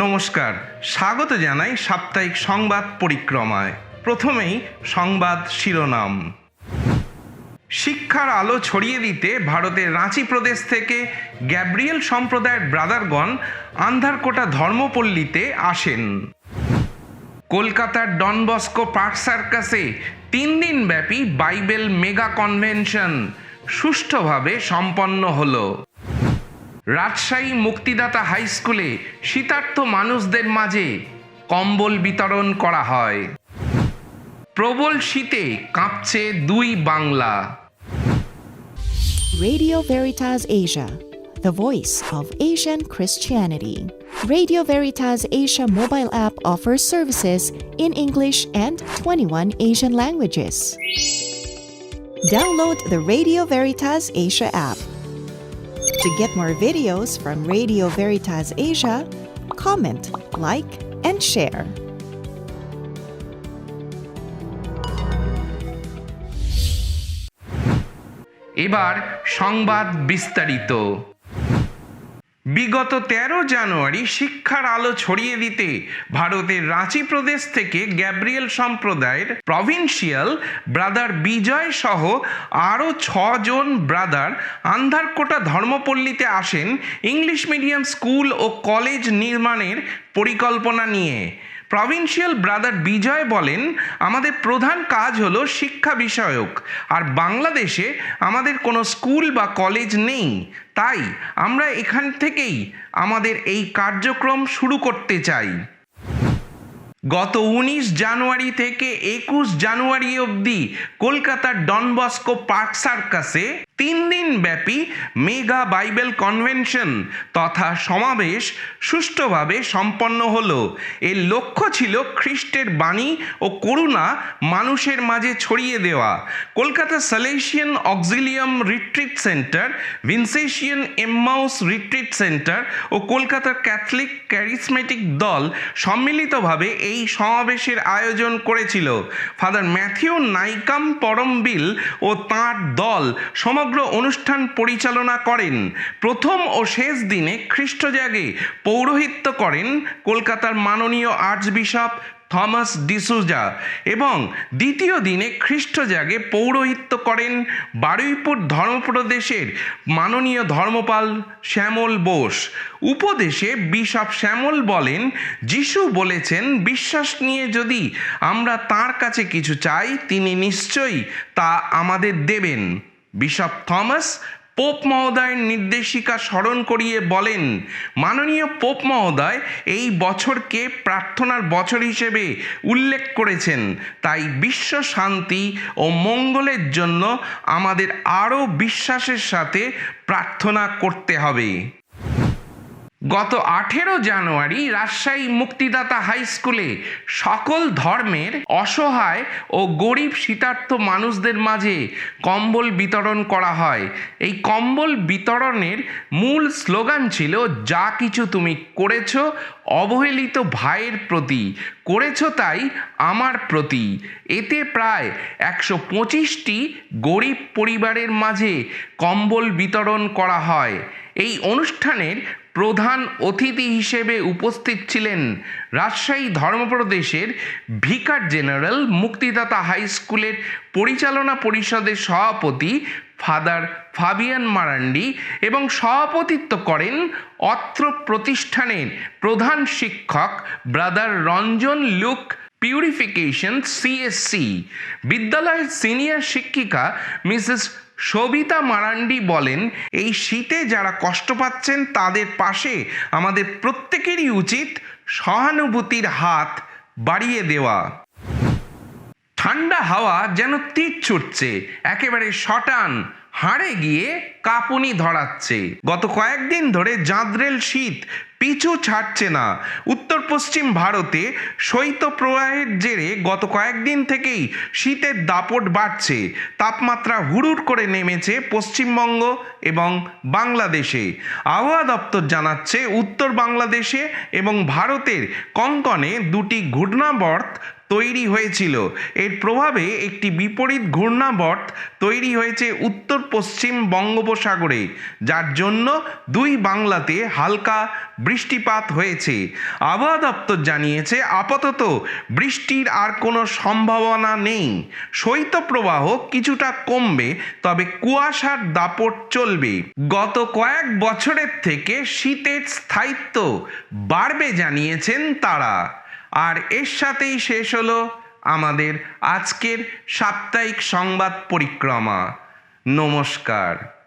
নমস্কার, স্বাগত জানাই সাপ্তাহিক সংবাদ পরিক্রমায়। প্রথমেই সংবাদ শিরোনাম। শিক্ষার আলো ছড়িয়ে দিতে ভারতের রাঁচি প্রদেশ থেকে গ্যাব্রিয়েল সম্প্রদায়ের ব্রাদারগণ আন্ধারকোটা ধর্মপল্লীতে আসেন। কলকাতার ডনবস্কো পার্ক সার্কাসে তিন দিন ব্যাপী বাইবেল মেগা কনভেনশন সুষ্ঠুভাবে সম্পন্ন হলো। রাজশাহী মুক্তিদাতা হাই স্কুলে শীতার্থ মানুষদের মাঝে কম্বল বিতরণ করা হয় প্রবল শীতে কাঁপছে দুই Bangla Radio Veritas Asia, the voice of Asian Christianity. Radio Veritas Asia mobile app offers services in English and 21 Asian languages. Download the Radio Veritas Asia app. To get more videos from Radio Veritas Asia, comment, like, and share. এবার সংবাদ বিস্তারিত বিগত তেরো জানুয়ারি শিক্ষার আলো ছড়িয়ে দিতে ভারতের রাঁচি প্রদেশ থেকে গ্যাব্রিয়েল সম্প্রদায়ের প্রভিন্সিয়াল ব্রাদার বিজয় সহ আরও ছজন ব্রাদার আন্ধারকোটা ধর্মপল্লীতে আসেন ইংলিশ মিডিয়াম স্কুল ও কলেজ নির্মাণের পরিকল্পনা নিয়ে। প্রভিন্সিয়াল ব্রাদার বিজয় বলেন, আমাদের প্রধান কাজ হলো শিক্ষা বিষয়ক, আর বাংলাদেশে আমাদের কোনো স্কুল বা কলেজ নেই। তাই আমরা এখান থেকেই আমাদের এই কার্যক্রম শুরু করতে চাই। গত উনিশ জানুয়ারি থেকে একুশ জানুয়ারি অবধি কলকাতার ডনবস্কো পার্ক সার্কাসে তিন দিন ব্যাপী মেগা বাইবেল কনভেনশন তথা সমাবেশ সুষ্ঠুভাবে সম্পন্ন হলো। এর লক্ষ্য ছিল খ্রিস্টের বাণী ও করুণা মানুষের মাঝে ছড়িয়ে দেওয়া। Kolkata Salesian Auxilium retreat centre, Vincentian Emmaus retreat centre ও কলকাতার ক্যাথলিক ক্যারিসমেটিক দল সম্মিলিতভাবে এই সমাবেশের আয়োজন করেছিল। ফাদার ম্যাথিউ নাইকাম পরমবিল ও তাঁর দল সমগ্র অনুষ্ঠান পরিচালনা করেন। প্রথম ও শেষ দিনে খ্রিস্টজাগে পৌরোহিত্য করেন কলকাতার মাননীয় আর্চবিশপ থমাস ডিসুজা এবং দ্বিতীয় দিনে খ্রিস্টজাগে পৌরোহিত্য করেন বারুইপুর ধর্মপ্রদেশের মাননীয় ধর্মপাল শ্যামল বোস। উপদেশে বিশপ শ্যামল বলেন, যিশু বলেছেন, বিশ্বাস নিয়ে যদি আমরা তার কাছে কিছু চাই, তিনি নিশ্চয়ই তা আমাদের দেবেন। বিশপ থমাস পোপ মহোদয়ের নির্দেশিকা স্মরণ করিয়ে বলেন, মাননীয় পোপ মহোদয়, এই বছরকে প্রার্থনার বছর হিসেবে উল্লেখ করেছেন। তাই বিশ্ব শান্তি ও মঙ্গলের জন্য আমাদের আরও বিশ্বাসের সাথে প্রার্থনা করতে হবে। গত আঠেরো জানুয়ারি রাজশাহী মুক্তিদাতা হাই স্কুলে সকল ধর্মের অসহায় ও গরিব শীতার্থ মানুষদের মাঝে কম্বল বিতরণ করা হয়। এই কম্বল বিতরণের মূল স্লোগান ছিল, যা কিছু তুমি করেছ অবহেলিত ভাইয়ের প্রতি, করেছ তাই আমার প্রতি। এতে প্রায় একশো পঁচিশটি গরিব পরিবারের মাঝে কম্বল বিতরণ করা হয়। এই অনুষ্ঠানের প্রধান অতিথি হিসেবে উপস্থিত ছিলেন রাজশাহী ধর্মপ্রদেশের ভিকার জেনারেল, মুক্তিদাতা হাই স্কুলের পরিচালনা পরিষদের সভাপতি ফাদার ফাবিয়ান মারান্ডি এবং সভাপতিত্ব করেন অত্র প্রতিষ্ঠানের প্রধান শিক্ষক brother Ranjan Luke, Purification CSC বিদ্যালয়ের সিনিয়র শিক্ষিকা মিসেস সবিতা মারান্ডি বলেন, এই শীতে যারা কষ্ট পাচ্ছেন, তাদের পাশে আমাদের প্রত্যেকেরই উচিত সহানুভূতির হাত বাড়িয়ে দেওয়া। ঠান্ডা হাওয়া যেন তীর ছুটছে, একেবারে শটান হাড়ে গিয়ে কাঁপুনি ধরাচ্ছে। গত কয়েকদিন ধরে জাঁদরেল শীত, পিছু ছাড়ছে না। উত্তর পশ্চিম ভারতে শৈত্যপ্রবাহের জেরে গত কয়েকদিন থেকেই শীতের দাপট বাড়ছে। তাপমাত্রা হুড়ুর করে নেমেছে পশ্চিমবঙ্গ এবং বাংলাদেশে। আবহাওয়া দপ্তর জানাচ্ছে, উত্তর বাংলাদেশে এবং ভারতের কঙ্কনে দুটি ঘূর্ণাবর্ত তৈরি হয়েছিল। এর প্রভাবে একটি বিপরীত ঘূর্ণাবর্ত তৈরি হয়েছে উত্তর পশ্চিম বঙ্গোপসাগরে, যার জন্য দুই বাংলাতে হালকা বৃষ্টিপাত হয়েছে। আবহাওয়া দপ্তর জানিয়েছে, আপাতত বৃষ্টির আর কোনো সম্ভাবনা নেই। শৈত্যপ্রবাহ কিছুটা কমবে, তবে কুয়াশার দাপট চলবে। গত কয়েক বছরের থেকে শীতের স্থায়িত্ব বাড়বে, জানিয়েছেন তারা। আর এর সাথেই শেষ হলো আমাদের আজকের সাপ্তাহিক সংবাদ পরিক্রমা। নমস্কার।